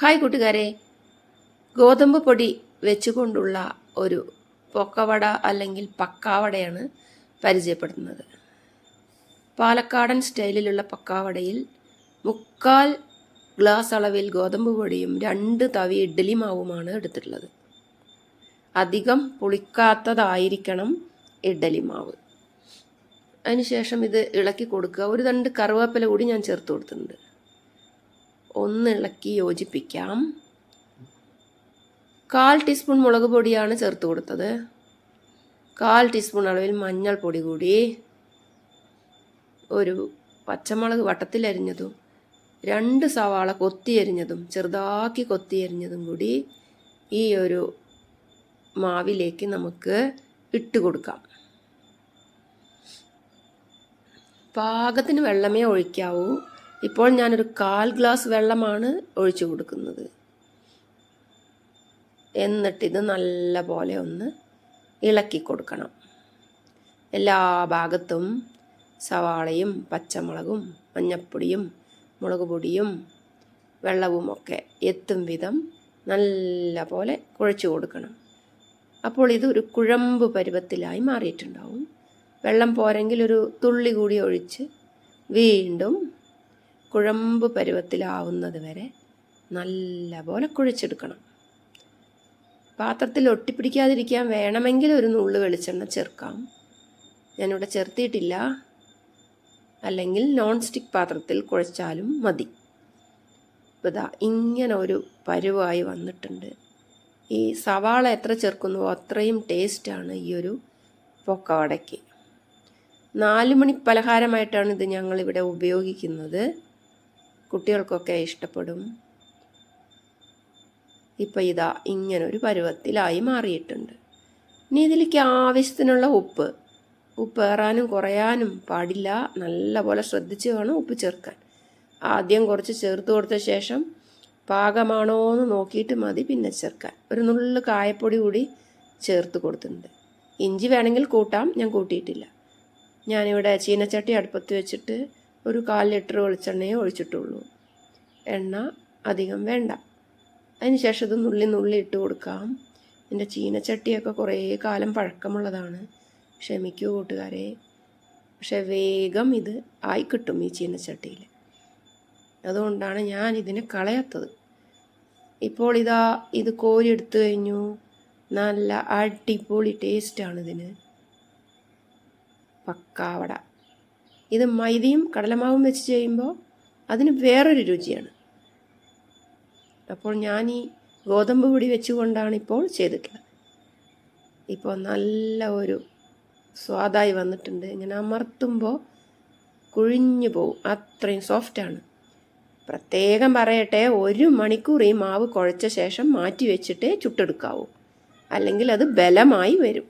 Hi കൂട്ടുകാരെ. ഗോതമ്പ് പൊടി വെച്ചുകൊണ്ടുള്ള ഒരു പൊക്കവട അല്ലെങ്കിൽ പക്കാവടയാണ് പരിചയപ്പെടുത്തുന്നത് പാലക്കാടൻ സ്റ്റൈലിലുള്ള പക്കാവടയിൽ മുക്കാൽ ഗ്ലാസ് അളവിൽ ഗോതമ്പ് പൊടിയും രണ്ട് തവി ഇഡ്ഡലി മാവുമാണ് എടുത്തിട്ടുള്ളത്. അധികം പുളിക്കാത്തതായിരിക്കണം ഇഡ്ഡലി മാവ്. അതിനുശേഷം ഇത് ഇളക്കി കൊടുക്കുക. ഒരു രണ്ട് കറുവേപ്പില കൂടി ഞാൻ ചേർത്ത് കൊടുത്തിട്ടുണ്ട്. ഒന്ന് ഇളക്കി യോജിപ്പിക്കാം. കാൽ ടീസ്പൂൺ മുളക് പൊടിയാണ് ചേർത്ത് കൊടുത്തത്. കാൽ ടീസ്പൂൺ അളവിൽ മഞ്ഞൾപ്പൊടി കൂടി. ഒരു പച്ചമുളക് വട്ടത്തിലരിഞ്ഞതും രണ്ട് സവാള കൊത്തിയരിഞ്ഞതും ചെറുതാക്കി കൊത്തിയരിഞ്ഞതും കൂടി ഈ ഒരു മാവിലേക്ക് നമുക്ക് ഇട്ട് കൊടുക്കാം. പാകത്തിന് വെള്ളമേ ഒഴിക്കാവൂ. ഇപ്പോൾ ഞാനൊരു കാൽ ഗ്ലാസ് വെള്ളമാണ് ഒഴിച്ചു കൊടുക്കുന്നത്. എന്നിട്ടിത് നല്ല പോലെ ഒന്ന് ഇളക്കി കൊടുക്കണം. എല്ലാ ഭാഗത്തും സവാളയും പച്ചമുളകും മഞ്ഞപ്പൊടിയും മുളക് പൊടിയും വെള്ളവും ഒക്കെ എത്തും വിധം നല്ല പോലെ കുഴച്ചു കൊടുക്കണം. അപ്പോൾ ഇത് ഒരു കുഴമ്പ് പരുവത്തിലായി മാറിയിട്ടുണ്ടാവും. വെള്ളം പോരെങ്കിൽ ഒരു തുള്ളി കൂടി ഒഴിച്ച് വീണ്ടും കുഴമ്പ് പരുവത്തിലാവുന്നത് വരെ നല്ല പോലെ കുഴച്ചെടുക്കണം. പാത്രത്തിൽ ഒട്ടിപ്പിടിക്കാതിരിക്കാൻ വേണമെങ്കിൽ ഒരു നുള്ളു വെളിച്ചെണ്ണ ചേർക്കാം. ഞാനിവിടെ ചേർത്തിയിട്ടില്ല. അല്ലെങ്കിൽ നോൺ സ്റ്റിക്ക് പാത്രത്തിൽ കുഴച്ചാലും മതി. ഇപ്പം ഇതാ ഇങ്ങനെ ഒരു പരുവായി വന്നിട്ടുണ്ട്. ഈ സവാള എത്ര ചേർക്കുന്നുവോ അത്രയും ടേസ്റ്റാണ് ഈ ഒരു പൊക്കവടയ്ക്ക്. നാല് മണി പലഹാരമായിട്ടാണ് ഇത് ഞങ്ങളിവിടെ ഉപയോഗിക്കുന്നത്. കുട്ടികൾക്കൊക്കെ ഇഷ്ടപ്പെടും. ഇപ്പം ഇതാ ഇങ്ങനൊരു പരുവത്തിലായി മാറിയിട്ടുണ്ട്. ഇനി ഇതിലേക്ക് ആവശ്യത്തിനുള്ള ഉപ്പ്. ഉപ്പ് ഏറാനും കുറയാനും പാടില്ല. നല്ലപോലെ ശ്രദ്ധിച്ച് വേണം ഉപ്പ് ചേർക്കാൻ. ആദ്യം കുറച്ച് ചേർത്ത് കൊടുത്ത ശേഷം പാകമാണോ എന്ന് നോക്കിയിട്ട് മതി പിന്നെ ചേർക്കാൻ. ഒരു നുള്ളു കായപ്പൊടി കൂടി ചേർത്ത് കൊടുത്തിട്ടുണ്ട്. ഇഞ്ചി വേണമെങ്കിൽ കൂട്ടാം ഞാൻ കൂട്ടിയിട്ടില്ല. ഞാനിവിടെ ചീനച്ചട്ടി അടുപ്പത്ത് വെച്ചിട്ട് ഒരു കാൽ ലിറ്റർ വെളിച്ചെണ്ണയെ ഒഴിച്ചിട്ടുള്ളൂ. എണ്ണ അധികം വേണ്ട. അതിനുശേഷം ഇത് നുള്ളി നുള്ളി ഇട്ട് കൊടുക്കാം. എന്റെ ചീനച്ചട്ടിയൊക്കെ കുറേ കാലം പഴക്കമുള്ളതാണ്. ക്ഷമിക്കൂ കൂട്ടുകാരെ. പക്ഷെ വേഗം ഇത് ആയി കിട്ടും ഈ ചീനച്ചട്ടിയിൽ. അതുകൊണ്ടാണ് ഞാൻ ഇതിനെ കളയാത്തത്. ഇപ്പോൾ ഇതാ ഇത് കോരി എടുത്തു കഴിഞ്ഞു. നല്ല അടിപൊളി ടേസ്റ്റാണ് ഇതിന്. പക്കാവട ഇത് മൈദയും കടലമാവും വെച്ച് ചെയ്യുമ്പോൾ അതിന് വേറൊരു രുചിയാണ്. അപ്പോൾ ഞാൻ ഈ ഗോതമ്പ് പൊടി വെച്ചുകൊണ്ടാണ് ഇപ്പോൾ ചെയ്തിട്ടുള്ളത്. ഇപ്പോൾ നല്ല ഒരു സ്വാദായി വന്നിട്ടുണ്ട്. ഇങ്ങനെ അമർത്തുമ്പോൾ കുഴിഞ്ഞു പോവും അത്രയും സോഫ്റ്റാണ് പ്രത്യേകം പറയട്ടെ ഒരു മണിക്കൂർ ഈ മാവ് കുഴച്ച ശേഷം മാറ്റി വെച്ചിട്ടേ ചുട്ടെടുക്കാവൂ. അല്ലെങ്കിൽ അത് ബലമായി വരും.